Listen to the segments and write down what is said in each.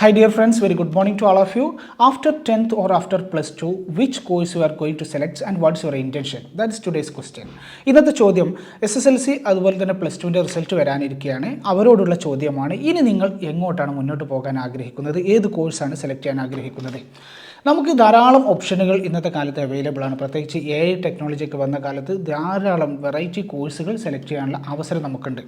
Hi dear friends, very good morning to all of you. After 10th or after plus 2, which course you are going to select and what's your intention? That is today's question. ഇന്നത്തെ ചോദ്യം S S L C അതുപോലെ തന്നെ plus ടുവിന്റെ result വരാനിരിക്കുകയാണ് അവരോടുള്ള ചോദ്യമാണ് ഇനി നിങ്ങൾ എങ്ങോട്ടാണ് മുന്നോട്ട് പോകാൻ ആഗ്രഹിക്കുന്നത് ഏത് കോഴ്സാണ് സെലക്ട് ചെയ്യാൻ ആഗ്രഹിക്കുന്നത് നമുക്ക് ധാരാളം ഓപ്ഷനുകൾ ഇന്നത്തെ കാലത്ത് അവൈലബിൾ ആണ്. പ്രത്യേകിച്ച് എ ഐ ടെക്നോളജി ഒക്കെ വന്ന കാലത്ത് ധാരാളം വെറൈറ്റി കോഴ്സുകൾ സെലക്ട് ചെയ്യാനുള്ള അവസരം നമുക്കുണ്ട്.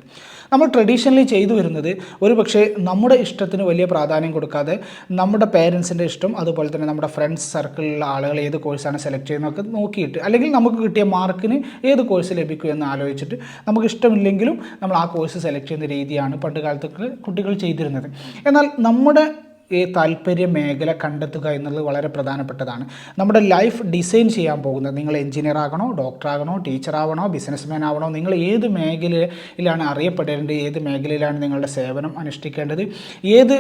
നമ്മൾ ട്രഡീഷണലി ചെയ്തു വരുന്നത് ഒരു പക്ഷേ നമ്മുടെ ഇഷ്ടത്തിന് വലിയ പ്രാധാന്യം കൊടുക്കാതെ നമ്മുടെ പേരൻസിന്റെ ഇഷ്ടം അതുപോലെ തന്നെ നമ്മുടെ ഫ്രണ്ട്സ് സർക്കിളിലുള്ള ആളുകൾ ഏത് കോഴ്സാണ് സെലക്ട് ചെയ്യുന്നതൊക്കെ നോക്കിയിട്ട് അല്ലെങ്കിൽ നമുക്ക് കിട്ടിയ മാർക്കിന് ഏത് കോഴ്സ് ലഭിക്കും എന്ന് ആലോചിച്ചിട്ട് നമുക്ക് ഇഷ്ടമില്ലെങ്കിലും നമ്മൾ ആ കോഴ്സ് സെലക്ട് ചെയ്യുന്ന രീതിയാണ് പണ്ട് കാലത്തൊക്കെ കുട്ടികൾ ചെയ്തിരുന്നത്. എന്നാൽ നമ്മുടെ താല്പര്യ മേഖല കണ്ടെത്തുക എന്നുള്ളത് വളരെ പ്രധാനപ്പെട്ടതാണ്. നമ്മുടെ ലൈഫ് ഡിസൈൻ ചെയ്യാൻ പോകുന്നത് നിങ്ങൾ എഞ്ചിനീയർ ആകണോ ഡോക്ടർ ആകണോ ടീച്ചർ ആവണോ ബിസിനസ്മാൻ ആവണോ നിങ്ങൾ ഏത് മേഖലയിലാണ് അറിയപ്പെടേണ്ടത് ഏത് മേഖലയിലാണ് നിങ്ങളുടെ സേവനം അനുഷ്ഠിക്കേണ്ടത് ഏത്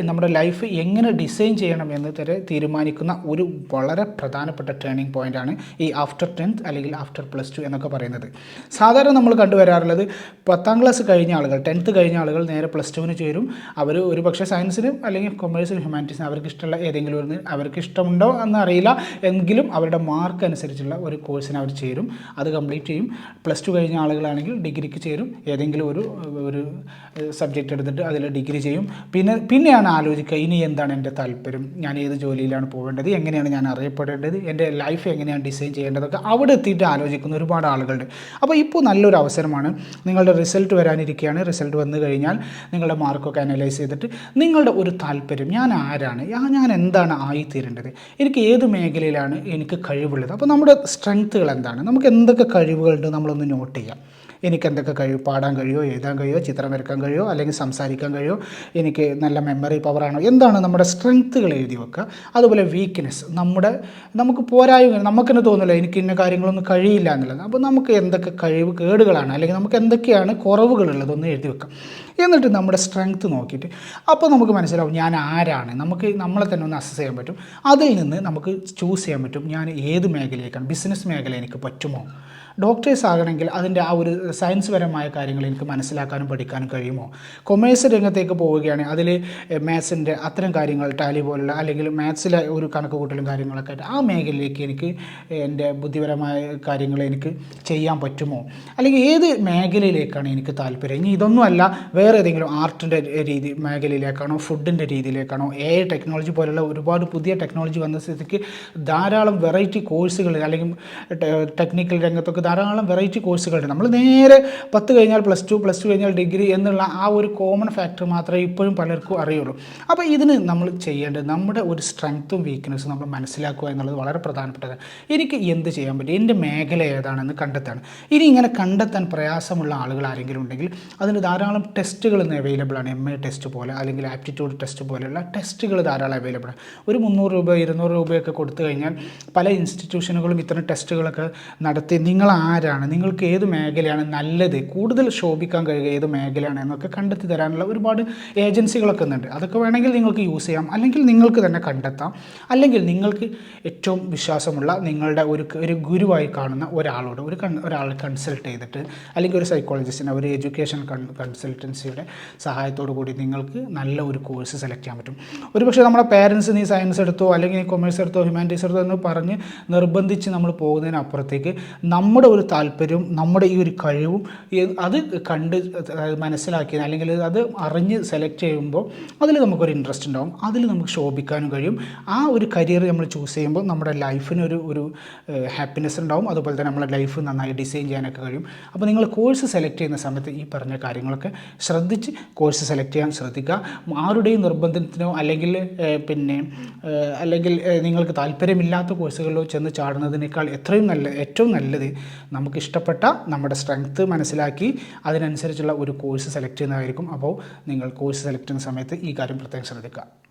നമ്മുടെ ലൈഫ് എങ്ങനെ ഡിസൈൻ ചെയ്യണം എന്ന് തരെ തീരുമാനിക്കുന്ന ഒരു വളരെ പ്രധാനപ്പെട്ട ടേണിംഗ് പോയിന്റാണ് ഈ ആഫ്റ്റർ ടെൻത്ത് അല്ലെങ്കിൽ ആഫ്റ്റർ പ്ലസ് ടു എന്നൊക്കെ പറയുന്നത്. സാധാരണ നമ്മൾ കണ്ടുവരാറുള്ളത് പത്താം ക്ലാസ് കഴിഞ്ഞ ആളുകൾ ടെൻത്ത് കഴിഞ്ഞ ആളുകൾ നേരെ പ്ലസ് ടുവിന് ചേരും. അവർ ഒരു പക്ഷേ സയൻസിനും അല്ലെങ്കിൽ കൊമേഴ്സിനും ഹ്യൂമാനിറ്റീസിന് അവർക്ക് ഇഷ്ടമുള്ള ഏതെങ്കിലും ഒരു അവർക്ക് ഇഷ്ടമുണ്ടോ എന്ന് അറിയില്ല എങ്കിലും അവരുടെ മാർക്ക് അനുസരിച്ചുള്ള ഒരു കോഴ്സിന് അവർ ചേരും. അത് കംപ്ലീറ്റ് ചെയ്യും. പ്ലസ് ടു കഴിഞ്ഞ ആളുകളാണെങ്കിൽ ഡിഗ്രിക്ക് ചേരും. ഏതെങ്കിലും ഒരു ഒരു സബ്ജക്റ്റ് എടുത്തിട്ട് അതിൽ ഡിഗ്രി ചെയ്യും. പിന്നെ പിന്നെയാണ് ആലോചിക്കുക ഇനി എന്താണ് എന്റെ താല്പര്യം? ഞാൻ ഏത് ജോലിയിലാണ് പോകേണ്ടത് എങ്ങനെയാണ് ഞാൻ അറിയപ്പെടേണ്ടത്? എന്റെ ലൈഫ് എങ്ങനെയാണ് ഡിസൈൻ ചെയ്യേണ്ടതൊക്കെ അവിടെ എത്തിയിട്ട് ആലോചിക്കുന്ന ഒരുപാട് ആളുകളുണ്ട്. അപ്പോൾ ഇപ്പോൾ നല്ലൊരു അവസരമാണ്. നിങ്ങളുടെ റിസൾട്ട് വരാനിരിക്കുകയാണ്. റിസൾട്ട് വന്നു കഴിഞ്ഞാൽ നിങ്ങളുടെ മാർക്കൊക്കെ അനലൈസ് ചെയ്തിട്ട് നിങ്ങളുടെ ഒരു താല്പര്യം ഞാൻ ആരാണ്? ഞാൻ എന്താണ് ആയിത്തീരേണ്ടത്? എനിക്ക് ഏത് മേഖലയിലാണ് എനിക്ക് കഴിവുള്ളത്? അപ്പോൾ നമ്മുടെ സ്ട്രെങ്ത്തുകൾ എന്താണ്? നമുക്ക് എന്തൊക്കെ കഴിവുകളുണ്ട്? നമ്മളൊന്ന് നോട്ട് ചെയ്യാം. എനിക്ക് എന്തൊക്കെ കഴിയും പാടാൻ കഴിയുമോ എഴുതാൻ കഴിയുമോ ചിത്രം വരയ്ക്കാൻ കഴിയുമോ അല്ലെങ്കിൽ സംസാരിക്കാൻ കഴിയുമോ എനിക്ക് നല്ല മെമ്മറി പവറാണോ എന്താണ് നമ്മുടെ സ്ട്രെങ്ത്തുകൾ എഴുതി വെക്കുക? അതുപോലെ വീക്ക്നെസ് നമ്മുടെ നമുക്ക് പോരായ്മ നമുക്ക് തന്നെ തോന്നില്ല എനിക്ക് ഇന്ന കാര്യങ്ങളൊന്നും കഴിയില്ല എന്നുള്ളത്. അപ്പോൾ നമുക്ക് എന്തൊക്കെ കഴിവ് കേടുകളാണ് അല്ലെങ്കിൽ നമുക്ക് എന്തൊക്കെയാണ് കുറവുകളുള്ളതൊന്ന് എഴുതി വെക്കുക എന്നിട്ട് നമ്മുടെ സ്ട്രെങ്ത്ത് നോക്കിയിട്ട് അപ്പോൾ നമുക്ക് മനസ്സിലാവും ഞാൻ ആരാണ്. നമുക്ക് നമ്മളെ തന്നെ ഒന്ന് അസസ് ചെയ്യാൻ പറ്റും. അതിൽ നിന്ന് നമുക്ക് ചൂസ് ചെയ്യാൻ പറ്റും. ഞാൻ ഏത് മേഖലയിലേക്കാണ് ബിസിനസ് മേഖല എനിക്ക് പറ്റുമോ? ഡോക്ടേഴ്സ് ആകണമെങ്കിൽ അതിന്റെ ആ ഒരു സയൻസ് പരമായ കാര്യങ്ങൾ എനിക്ക് മനസ്സിലാക്കാനും പഠിക്കാനും കഴിയുമോ? കൊമേഴ്സ് രംഗത്തേക്ക് പോവുകയാണെങ്കിൽ അതിൽ മാത്സിന്റെ അത്തരം കാര്യങ്ങൾ ടാലി പോലുള്ള അല്ലെങ്കിൽ മാത്സിലെ ഒരു കണക്ക് കൂട്ടലും കാര്യങ്ങളൊക്കെ ആയിട്ട് ആ മേഖലയിലേക്ക് എനിക്ക് എന്റെ ബുദ്ധിപരമായ കാര്യങ്ങൾ എനിക്ക് ചെയ്യാൻ പറ്റുമോ? അല്ലെങ്കിൽ ഏത് മേഖലയിലേക്കാണ് എനിക്ക് താല്പര്യം? ഇനി ഇതൊന്നുമല്ല വേറെ ഏതെങ്കിലും ആർട്ടിന്റെ രീതി മേഖലയിലേക്കാണോ ഫുഡിന്റെ രീതിയിലേക്കാണോ എ ടെക്നോളജി പോലുള്ള ഒരുപാട് പുതിയ ടെക്നോളജി വന്ന സ്ഥിതിക്ക് ധാരാളം വെറൈറ്റി കോഴ്സുകൾ അല്ലെങ്കിൽ ടെക്നിക്കൽ രംഗത്തൊക്കെ ധാരാളം വെറൈറ്റി കോഴ്സുകളുണ്ട് നമ്മൾ നേരെ പത്ത് കഴിഞ്ഞാൽ പ്ലസ് ടു പ്ലസ് ടു കഴിഞ്ഞാൽ ഡിഗ്രി എന്നുള്ള ആ ഒരു കോമൺ ഫാക്ടർ മാത്രമേ ഇപ്പോഴും പലർക്കും അറിയുള്ളൂ. അപ്പോൾ ഇതിന് നമ്മൾ ചെയ്യേണ്ടത് നമ്മുടെ ഒരു സ്ട്രെങ്ത്തും വീക്ക്നെസ്സും നമ്മൾ മനസ്സിലാക്കുക എന്നുള്ളത് വളരെ പ്രധാനപ്പെട്ടതാണ്. എനിക്ക് എന്ത് ചെയ്യാൻ പറ്റും? എന്റെ മേഖല ഏതാണെന്ന് കണ്ടെത്താണ്. ഇനി ഇങ്ങനെ കണ്ടെത്താൻ പ്രയാസമുള്ള ആളുകൾ ആരെങ്കിലും ഉണ്ടെങ്കിൽ അതിന് ധാരാളം ടെസ്റ്റുകൾ ഇന്ന് അവൈലബിൾ ആണ്. എം എ ടെസ്റ്റ് പോലെ അല്ലെങ്കിൽ ആപ്റ്റിറ്റ്യൂഡ് ടെസ്റ്റ് പോലെയുള്ള ടെസ്റ്റുകൾ ധാരാളം അവൈലബിൾ ആണ്. ഒരു മുന്നൂറ് രൂപ ഇരുന്നൂറ് രൂപയൊക്കെ കൊടുത്തു കഴിഞ്ഞാൽ പല ഇൻസ്റ്റിറ്റ്യൂഷനുകളും ഇത്തരം ടെസ്റ്റുകളൊക്കെ നടത്തി നിങ്ങൾ ആരാണ് നിങ്ങൾക്ക് ഏത് മേഖലയാണ് നല്ലത്? കൂടുതൽ ശോഭിക്കാൻ കഴിയുക ഏത് മേഖലയാണ് എന്നൊക്കെ കണ്ടെത്തി തരാനുള്ള ഒരുപാട് ഏജൻസികളൊക്കെ ഉണ്ട് അതൊക്കെ വേണമെങ്കിൽ നിങ്ങൾക്ക് യൂസ് ചെയ്യാം. അല്ലെങ്കിൽ നിങ്ങൾക്ക് തന്നെ കണ്ടെത്താം. അല്ലെങ്കിൽ നിങ്ങൾക്ക് ഏറ്റവും വിശ്വാസമുള്ള നിങ്ങളുടെ ഒരു ഒരു ഗുരുവായി കാണുന്ന ഒരാളോട് ഒരു ഒരാളെ കൺസൾട്ട് ചെയ്തിട്ട് അല്ലെങ്കിൽ ഒരു സൈക്കോളജിസ്റ്റിനെ ഒരു എഡ്യൂക്കേഷൻ കൺസൾട്ടൻസിയുടെ സഹായത്തോടു കൂടി നിങ്ങൾക്ക് നല്ല ഒരു കോഴ്സ് സെലക്ട് ചെയ്യാൻ പറ്റും. ഒരു പക്ഷേ നമ്മുടെ പേരൻസ് നീ സയൻസ് എടുത്തോ അല്ലെങ്കിൽ നീ കൊമേഴ്സ് എടുത്തോ ഹ്യൂമാനിറ്റീസ് എടുത്തോ എന്ന് പറഞ്ഞ് നിർബന്ധിച്ച് നമ്മൾ പോകുന്നതിനപ്പുറത്തേക്ക് നമ്മുടെ ഒരു താല്പര്യവും നമ്മുടെ ഈ ഒരു കഴിവും അത് കണ്ട് മനസ്സിലാക്കി അല്ലെങ്കിൽ അത് അറിഞ്ഞ് സെലക്ട് ചെയ്യുമ്പോൾ അതിൽ നമുക്കൊരു ഇൻട്രസ്റ്റ് ഉണ്ടാവും. അതിൽ നമുക്ക് ശോഭിക്കാനും കഴിയും. ആ ഒരു കരിയർ നമ്മൾ ചൂസ് ചെയ്യുമ്പോൾ നമ്മുടെ ലൈഫിനൊരു ഒരു ഹാപ്പിനെസ് ഉണ്ടാവും. അതുപോലെ തന്നെ നമ്മുടെ ലൈഫ് നന്നായി ഡിസൈൻ ചെയ്യാനൊക്കെ കഴിയും. അപ്പോൾ നിങ്ങൾ കോഴ്സ് സെലക്ട് ചെയ്യുന്ന സമയത്ത് ഈ പറഞ്ഞ കാര്യങ്ങളൊക്കെ ശ്രദ്ധിച്ച് കോഴ്സ് സെലക്ട് ചെയ്യാൻ ശ്രദ്ധിക്കുക. ആരുടെയും നിർബന്ധത്തിനോ അല്ലെങ്കിൽ പിന്നെ അല്ലെങ്കിൽ നിങ്ങൾക്ക് താല്പര്യമില്ലാത്ത കോഴ്സുകളിലോ ചെന്ന് ചാടുന്നതിനേക്കാൾ എത്രയും നല്ല ഏറ്റവും നല്ലത് നമുക്ക് ഇഷ്ടപ്പെട്ട നമ്മുടെ സ്ട്രെങ്ത്ത് മനസ്സിലാക്കി അതിനനുസരിച്ചുള്ള ഒരു കോഴ്സ് സെലക്ട് ചെയ്യുന്നതായിരിക്കും. അപ്പോൾ നിങ്ങൾ കോഴ്സ് സെലക്ട് ചെയ്യുന്ന സമയത്ത് ഈ കാര്യം പ്രത്യേകം ശ്രദ്ധിക്കുക.